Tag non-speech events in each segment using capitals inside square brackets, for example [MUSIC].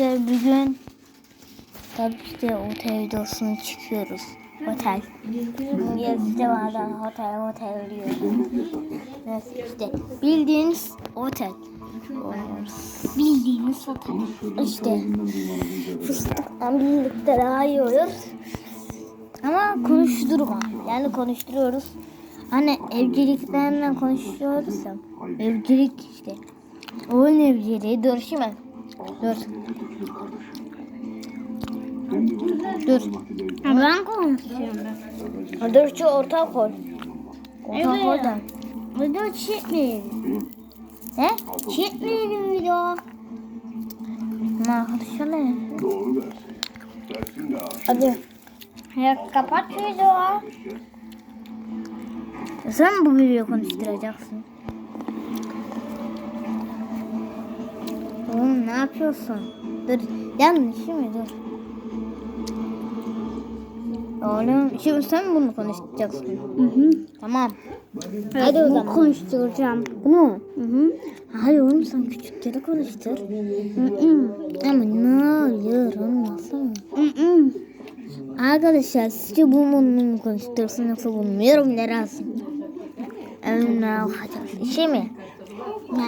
Arkadaşlar bugün tabii ki de otel videosunu çıkıyoruz. Otel. Yazıcı vardan otel otel diyor. Neyse işte bildiğiniz otel. Bildiğiniz otel. İşte fıstıkla birlikte daha yiyoruz. Ama konuşturma. Yani konuşturuyoruz. Hani evciliklerle konuşuyoruz ya. Evcilik işte. Oyun evciliği. Dur şimdi. Dur. Dur. Ben konuşuyorum. Dur şu orta koy. Orta Evet. koy da. Video çekmeyelim. Ne? Çekmeyelim video. Ne arkadaşlar ne? Doğru. Hadi. Ya kapat video. Sen bu videoyu konuşturacaksın. Oğlum ne yapıyorsun? Dur. Yanlış mi? Dur. Oğlum şimdi sen bunu konuşacaksın. Hı hı. Tamam. Evet, Hadi o bunu zaman. konuşturacağım. Bunu mu? Hı hı. Hayır oğlum sen küçükleri konuştur. Hı hı. Ama ne oluyor olmasın? Hı hı. Arkadaşlar sizce bu bunu mu konuştursun yoksa bunu mu yorumlara. Ee, Ne olacak? Şey mi? Ne?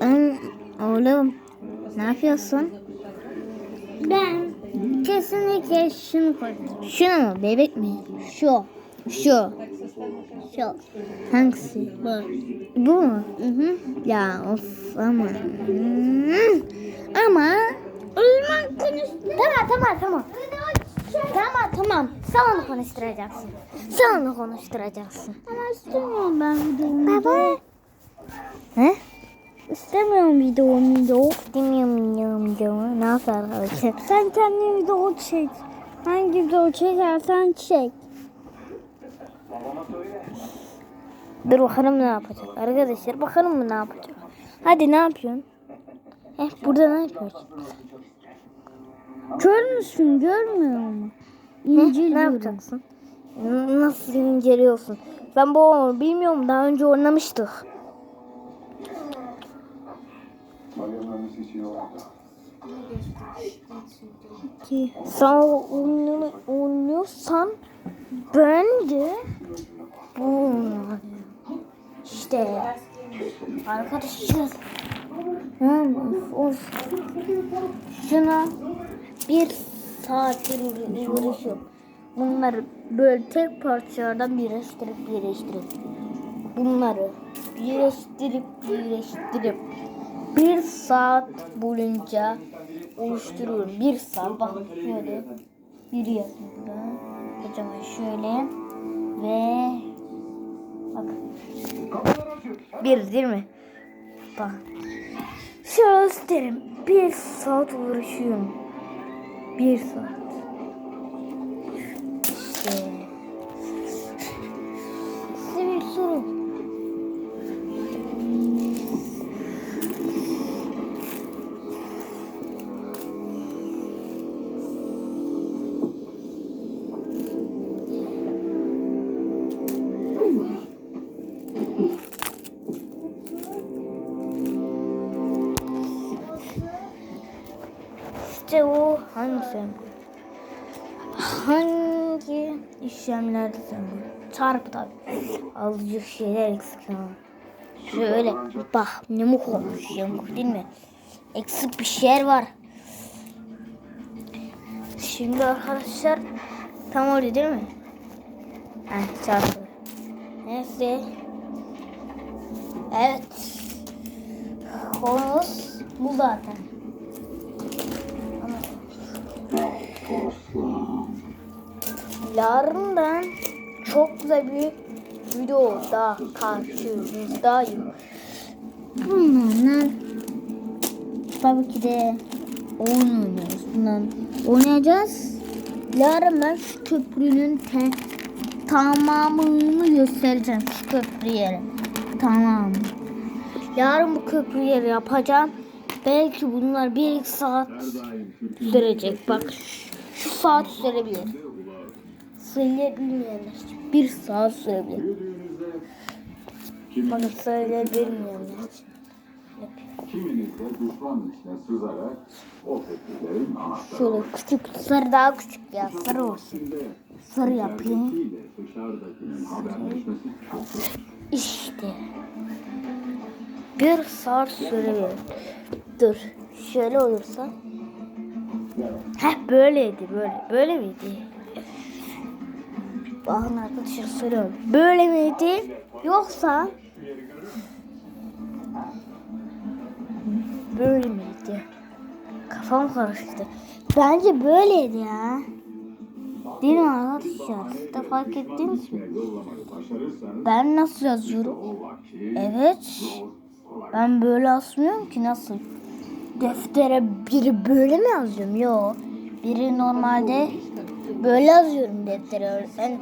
Ben, oğlum ne yapıyorsun? Ben kesinlikle şunu koydum. Şunu mu? Bebek mi? Şu. Şu. Şu. Hangisi? Bu. Bu mu? Hı hı. Ya of ama. Hmm. Ama. O zaman konuş. Tamam tamam tamam. Tamam tamam. Sen onu konuşturacaksın. Sen onu konuşturacaksın. Ama istemiyorum ben videomu. Baba. He? İstemiyorum videomu video. Bilmiyorum bilmiyorum bilmiyorum. Ne yapar arkadaşlar? [LAUGHS] Sen kendin video çek. Hangi video çekersen çek. Dur bakalım ne yapacak. Arkadaşlar bakalım mı ne yapacak. Hadi ne yapıyorsun? Eh burada ne yapıyorsun? Kör müsün görmüyor musun? Heh, ne İnceliyorum. yapacaksın? Nasıl inceliyorsun? Ben bu oyunu bilmiyorum. Daha önce oynamıştık. Ki. Oynuyorsan bence bu işte arkadaşlar yani of, şuna bir saattir uğra- uğraşıyorum. Bunları böyle tek parçalardan birleştirip birleştirip bunları birleştirip birleştirip bir saat boyunca oluşturuyorum. Bir saat bak şöyle bir yazıyor burada. Kocaman şöyle ve bak bir değil mi? Bak şöyle göstereyim. Bir saat uğraşıyorum. Bir saat. İşte. Hangisi? Hangi işlemlerde sen bu? Çarpı tabi. Azıcık şeyler eksik ama. Şöyle bak yamuk olmuş yamuk değil mi? Eksik bir şeyler var. Şimdi arkadaşlar tam orada değil mi? Heh çarpı. Neyse. Evet. Konumuz bu zaten. Yarın ben çok güzel bir video daha karşınızdayım. Bunlarla tabii ki de oyun oynuyoruz. Bundan oynayacağız. Yarın ben şu köprünün te, tamamını göstereceğim. Şu köprü. Tamam. Yarın bu köprü yapacağım. Belki bunlar bir iki saat sürecek. Bak şu, şu saat sürebilir. Söyleyebilmeyenler bir saat sürebilir. Bakın söyleyebilmeyenler için. Yapıyorum. Kiminiz de düşman içine sızarak o tepkilerin anahtarı Şöyle küçük sarı daha küçük ya sarı olsun. Sarı yapayım. İşte. Bir saat verin. Dur. Şöyle olursa. Heh böyleydi böyle. Böyle miydi? Bakın arkadaşlar soruyorum. Böyle miydi? Yoksa böyle miydi? Kafam karıştı. Bence böyleydi ya. Değil mi arkadaşlar? Siz de fark ettiniz mi? Ben nasıl yazıyorum? Evet. Ben böyle asmıyorum ki nasıl? Deftere biri böyle mi yazıyorum? Yok. Biri normalde böyle yazıyorum deftere. Öğretmen,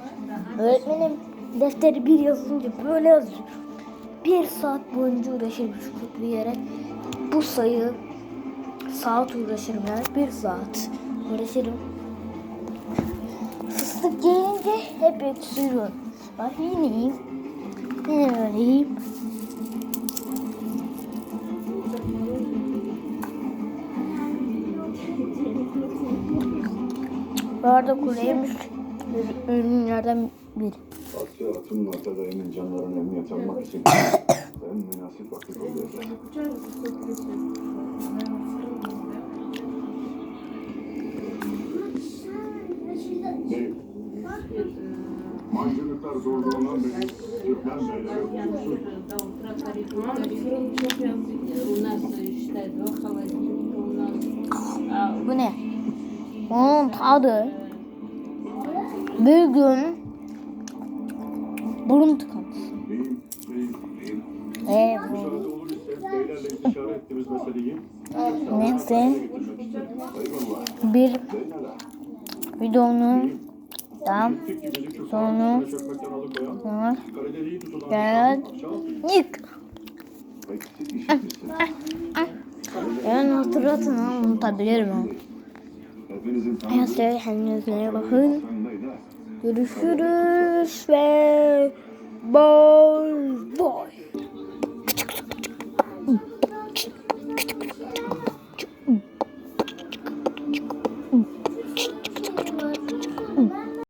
öğretmenim defteri bir yazınca böyle yazıyorum. Bir saat boyunca uğraşırım şu yere. Bu sayı saat uğraşırım yani bir saat uğraşırım. Fıstık gelince hep öksürüyorum. Bak yine iyiyim. Yine böyleyim. Bu arada kureymiş ürünlerden biri. Asya Atın Atadayı'nın canlarını emniyete almak için en münasip vakit oluyor. Mancınıklar doğduğundan beri Türkmen beyleri yoksulsun. Bu ne? Onun tadı. Bir gün burun ettiğimiz meseleyi neyse. Bir videonun tam Tek gibi bizi Kürt Sonra- halkına çökmekten alıkoyan, sonra kalede iyi tutulan gel parça yık. eksik işitmişsin. Yani hatırlatın ha unutabilirim Hayatları kendinize bakın. Görüşürüz ve bye bye.